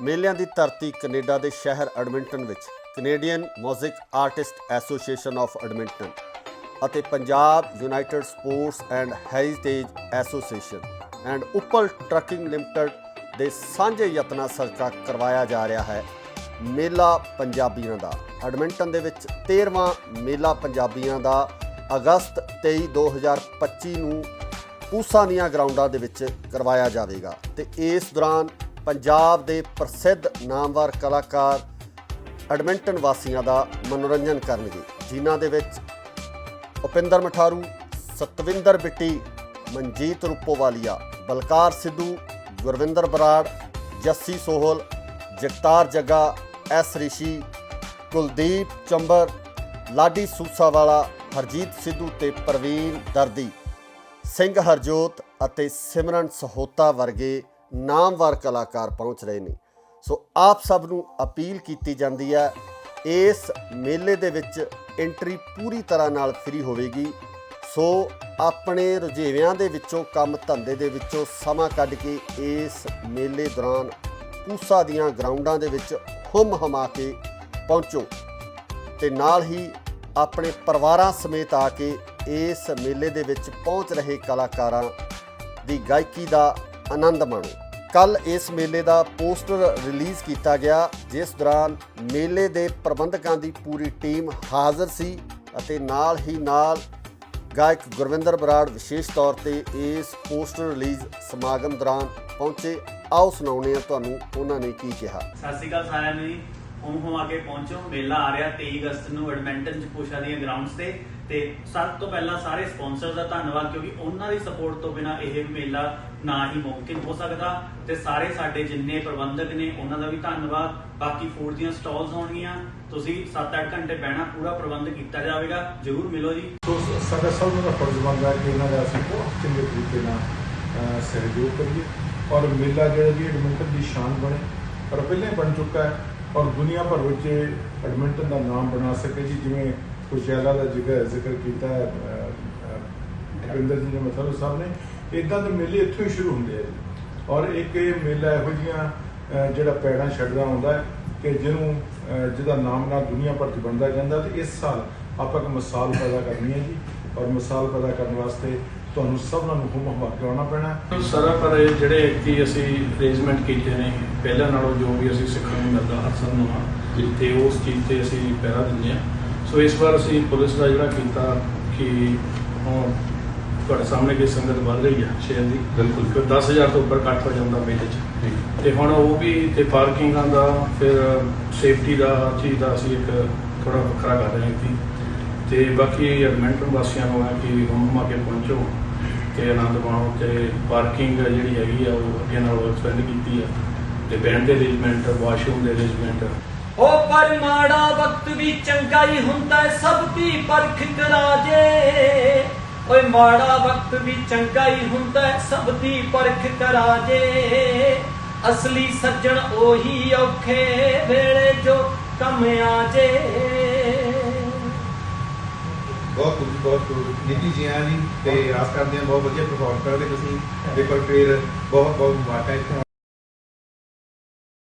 ਮੇਲਿਆਂ ਦੀ ਧਰਤੀ ਕੈਨੇਡਾ ਦੇ ਸ਼ਹਿਰ ਐਡਮਿੰਟਨ ਵਿੱਚ, Canadian 뮤직 artist association of Edmonton ਅਤੇ Punjab united sports and heritage association and Uppal trucking limited ਦੇ ਸਾਂਝੇ ਯਤਨਾਂ ਸਦਕਾ ਕਰਵਾਇਆ ਜਾ ਰਿਹਾ ਹੈ ਮੇਲਾ ਪੰਜਾਬੀਆਂ ਦਾ। ਐਡਮਿੰਟਨ ਦੇ ਵਿੱਚ 13ਵਾਂ ਮੇਲਾ ਪੰਜਾਬੀਆਂ ਦਾ ਅਗਸਤ 23 2025 ਨੂੰ ਪੂਸਾ ਦੀਆਂ ਗਰਾਊਂਡਾਂ ਦੇ ਵਿੱਚ ਕਰਵਾਇਆ ਜਾਵੇਗਾ ਤੇ ਇਸ ਦੌਰਾਨ ਪੰਜਾਬ ਦੇ ਪ੍ਰਸਿੱਧ ਨਾਮਵਰ ਕਲਾਕਾਰ ਐਡਮਿੰਟਨ ਵਾਸੀਆਂ ਦਾ ਮਨੋਰੰਜਨ ਕਰਨਗੇ, ਜਿਨ੍ਹਾਂ ਦੇ ਵਿੱਚ ਉਪਿੰਦਰ ਮਠਾਰੂ, ਸਤਵਿੰਦਰ ਬਿੱਟੀ, ਮਨਜੀਤ ਰੂਪੋਵਾਲੀਆ, ਬਲਕਾਰ ਸਿੱਧੂ, ਗੁਰਵਿੰਦਰ ਬਰਾੜ, ਜੱਸੀ ਸੋਹਲ, ਜਗਤਾਰ ਜੱਗਾ, ਐਸ ਰਿਸ਼ੀ, ਕੁਲਦੀਪ ਚੰਬਰ, ਲਾਡੀ ਸੂਸਾਵਾਲਾ, ਹਰਜੀਤ ਸਿੱਧੂ ਤੇ ਪ੍ਰਵੀਨ ਦਰਦੀ, ਸਿੰਘ ਹਰਜੋਤ ਅਤੇ ਸਿਮਰਨ ਸਹੋਤਾ ਵਰਗੇ ਨਾਮਵਰ ਕਲਾਕਾਰ ਪਹੁੰਚ ਰਹੇ ਨੇ। ਸੋ ਆਪ ਸਭ ਨੂੰ ਅਪੀਲ ਕੀਤੀ ਜਾਂਦੀ ਹੈ, ਇਸ ਮੇਲੇ ਦੇ ਵਿੱਚ ਐਂਟਰੀ ਪੂਰੀ ਤਰ੍ਹਾਂ ਨਾਲ ਫ੍ਰੀ ਹੋਵੇਗੀ। ਸੋ ਆਪਣੇ ਰੁਝੇਵਿਆਂ ਦੇ ਵਿੱਚੋਂ, ਕੰਮ ਧੰਦੇ ਦੇ ਵਿੱਚੋਂ ਸਮਾਂ ਕੱਢ ਕੇ ਇਸ ਮੇਲੇ ਦੌਰਾਨ ਪੂਸਾ ਦੀਆਂ ਗਰਾਊਂਡਾਂ ਦੇ ਵਿੱਚ ਹੁਮ ਹਮਾ ਕੇ ਪਹੁੰਚੋ। ਤੇ ਨਾਲ ਹੀ ਆਪਣੇ ਪਰਿਵਾਰਾਂ ਸਮੇਤ ਆ ਕੇ ਇਸ ਮੇਲੇ ਦੇ ਵਿੱਚ ਪਹੁੰਚ ਰਹੇ ਕਲਾਕਾਰਾਂ ਦੀ ਗਾਇਕੀ ਦਾ ਆਨੰਦ ਮਾਣੋ। ਕੱਲ ਇਸ ਮੇਲੇ ਦਾ ਪੋਸਟਰ ਰਿਲੀਜ਼ ਕੀਤਾ ਗਿਆ, ਜਿਸ ਦੌਰਾਨ ਮੇਲੇ ਦੇ ਪ੍ਰਬੰਧਕਾਂ ਦੀ ਪੂਰੀ ਟੀਮ ਹਾਜ਼ਰ ਸੀ ਅਤੇ ਨਾਲ ਹੀ ਨਾਲ ਗਾਇਕ ਗੁਰਵਿੰਦਰ ਬਰਾੜ ਵਿਸ਼ੇਸ਼ ਤੌਰ ਤੇ ਇਸ ਪੋਸਟਰ ਰਿਲੀਜ਼ ਸਮਾਗਮ ਦੌਰਾਨ ਪਹੁੰਚੇ। ਆਓ ਸੁਣਾਉਂਦੇ ਹਾਂ ਤੁਹਾਨੂੰ ਉਹਨਾਂ ਨੇ ਕੀ ਕਿਹਾ। ਸਤਿ ਸ਼੍ਰੀ ਅਕਾਲ ਸਾਰਿਆਂ ਨੂੰ ਜੀ। ਹੁਮ ਹੁਮ ਆ ਕੇ ਪਹੁੰਚੋ। ਮੇਲਾ ਆ ਰਿਹਾ 23 ਅਗਸਤ ਨੂੰ ਐਡਮਿੰਟਨ ਚ ਪੁਸ਼ਾ ਦੀਆਂ ਗਰਾਊਂਡਸ ਤੇ। ਤੇ ਸਭ ਤੋਂ ਪਹਿਲਾਂ ਸਾਰੇ ਸਪਾਂਸਰ ਦਾ ਧੰਨਵਾਦ, ਕਿਉਂਕਿ ਉਹਨਾਂ ਦੀ ਸਪੋਰਟ ਤੋਂ ਬਿਨਾ ਇਹ ਮੇਲਾ ਨਾ ਹੀ ਮੁਮਕਿਨ ਹੋ ਸਕਦਾ। ਤੇ ਸਾਰੇ ਸਾਡੇ ਜਿੰਨੇ ਪ੍ਰਬੰਧਕ ਨੇ, ਉਹਨਾਂ ਦਾ ਵੀ ਧੰਨਵਾਦ। ਬਾਕੀ ਫੂਡ ਦੀਆਂ ਸਟਾਲਸ ਹੋਣਗੀਆਂ। ਤੁਸੀਂ 7-8 ਘੰਟੇ ਬਹਿਣਾ, ਪੂਰਾ ਪ੍ਰਬੰਧ ਕੀਤਾ ਜਾਵੇਗਾ। ਜਰੂਰ ਮਿਲੋ ਜੀ। ਸਾਡਾ ਸਭ ਦਾ ਫਰਜ਼ ਬਣਦਾ ਕਿ ਇਹਨਾਂ ਦਾ ਅਸੀਂ ਬਹੁਤ ਚੰਗੇ ਤਰੀਕੇ ਨਾਲ ਸਹਿਯੋਗ ਕਰੀਏ। ਔਰ ਮੇਲਾ ਜਿਹੜਾ ਜੀ, ਐਡਮਿੰਟਨ ਦੀ ਸ਼ਾਨ ਬਣੇ। ਪਰ ਪਹਿਲਾਂ ਬਣ ਚੁੱਕਾ ਹੈ। ਔਰ ਦੁਨੀਆ ਭਰ ਵਿੱਚ ਐਡਮਿੰਟਨ ਦਾ ਨਾਮ ਬਣਾ ਸਕੇ ਜੀ, ਜਿਵੇਂ ਖੁਸ਼ਿਆਲਾ ਦਾ ਜ਼ਿਕਰ ਜ਼ਿਕਰ ਕੀਤਾ ਹੈ ਰਵਿੰਦਰ ਜੀ ਨੇ ਮਤਲਬ ਸਾਹਿਬ ਨੇ ਇਦਾਂ ਦੇ ਮੇਲੇ ਇੱਥੋਂ ਹੀ ਸ਼ੁਰੂ ਹੁੰਦੇ ਆ ਜੀ। ਔਰ ਇੱਕ ਇਹ ਮੇਲਾ ਇਹੋ ਜਿਹੀਆਂ ਜਿਹੜਾ ਪੈੜਾਂ ਛੱਡਦਾ ਆਉਂਦਾ ਕਿ ਜਿਹਨੂੰ ਜਿਹਦਾ ਨਾਮ ਨਾਲ ਦੁਨੀਆ ਭਰ 'ਚ ਬਣਦਾ ਜਾਂਦਾ ਤੇ ਇਸ ਸਾਲ ਆਪਾਂ ਇੱਕ ਮਿਸਾਲ ਪੈਦਾ ਕਰਨੀ ਹੈ ਜੀ। ਔਰ ਮਿਸਾਲ ਪੈਦਾ ਕਰਨ ਵਾਸਤੇ ਤੁਹਾਨੂੰ ਸਭਨਾਂ ਨੂੰ ਹੁਮ ਹਮਾ ਕੇ ਆਉਣਾ ਪੈਣਾ। ਸਾਰਾ ਪਰ ਇਹ ਜਿਹੜੇ ਕਿ ਅਸੀਂ ਅਰੇਂਜਮੈਂਟ ਕੀਤੇ ਨੇ ਪਹਿਲਾਂ ਨਾਲੋਂ ਜੋ ਵੀ ਅਸੀਂ ਸਿੱਖਣ ਨੂੰ ਮਿਲਦਾ ਹਰ ਸਾਲ ਨਵਾਂ ਤੇ ਉਸ ਚੀਜ਼ ਤੇ ਅਸੀਂ ਪਹਿਰਾ ਦਿੰਦੇ ਹਾਂ। ਸੋ ਇਸ ਵਾਰ ਅਸੀਂ ਪੁਲਿਸ ਦਾ ਜਿਹੜਾ ਕੀਤਾ ਕਿ ਹੁਣ ਤੁਹਾਡੇ ਸਾਹਮਣੇ ਕੀ ਸੰਗਤ ਵੱਧ ਰਹੀ ਹੈ ਸ਼ਹਿਰ ਦੀ। ਬਿਲਕੁਲ। ਕਿ 10000 ਤੋਂ ਉੱਪਰ ਇਕੱਠ ਹੋ ਜਾਂਦਾ ਮੇਲੇ 'ਚ। ਤੇ ਹੁਣ ਉਹ ਵੀ ਤੇ ਪਾਰਕਿੰਗਾਂ ਦਾ ਫਿਰ ਸੇਫਟੀ ਦਾ ਚੀਜ਼ ਦਾ ਅਸੀਂ ਇੱਕ ਥੋੜਾ ਵੱਖਰਾ ਕਰ ਰਹੇ ਹਾਂ ਕਿ ਤੇ ਬਾਕੀ ਐਡਮਿੰਟਨ ਵਾਸੀਆਂ ਨੂੰ ਹੈ ਕਿ ਹੁਮ ਆ ਕੇ ਪਹੁੰਚੋ। ਤੇ ਆਨੰਦ ਮਾਣੋ ਤੇ ਪਾਰਕਿੰਗ ਜਿਹੜੀ ਹੈਗੀ ਆ, ਉਹ ਅੱਗੇ ਨਾਲੋਂ ਐਕਸਪੈਂਡ ਕੀਤੀ ਆ ਤੇ ਬੈਂਡ ਦੇ ਅਰੇਂਜਮੈਂਟ ਵਾਸ਼ਰੂਮ ਦੇ ਅਰੇਂਜਮੈਂਟ ਓ ਪਰ ਮਾੜਾ ਵਕਤ ਵੀ ਚੰਗਾ ਹੀ ਹੁੰਦਾ ਸਭ ਦੀ ਪਰਖ ਕਰਾ ਜੇ ਓਏ ਮਾੜਾ ਵਕਤ ਵੀ ਚੰਗਾ ਹੀ ਹੁੰਦਾ ਸਭ ਦੀ ਪਰਖ ਕਰਾ ਜੇ ਅਸਲੀ ਸੱਜਣ ਉਹੀ ਔਖੇ ਵੇਲੇ ਜੋ ਕੰਮ ਆ ਜੇ ਬਹੁਤ ਕੁਝ ਬਹੁਤ ਕੁਝ ਨੀਤੀ ਜੀ ਆਇਆਂ ਜੀ ਤੇ ਆਸ ਕਰਦੇ ਹਾਂ, ਬਹੁਤ ਵਧੀਆ ਪਰਫਾਰਮ ਕਰੋਗੇ ਤੁਸੀਂ। ਦੇਖੋ ਫਿਰ ਬਹੁਤ ਬਹੁਤ ਮੁਬਾਰਕਾਂ ਇੱਥੇ।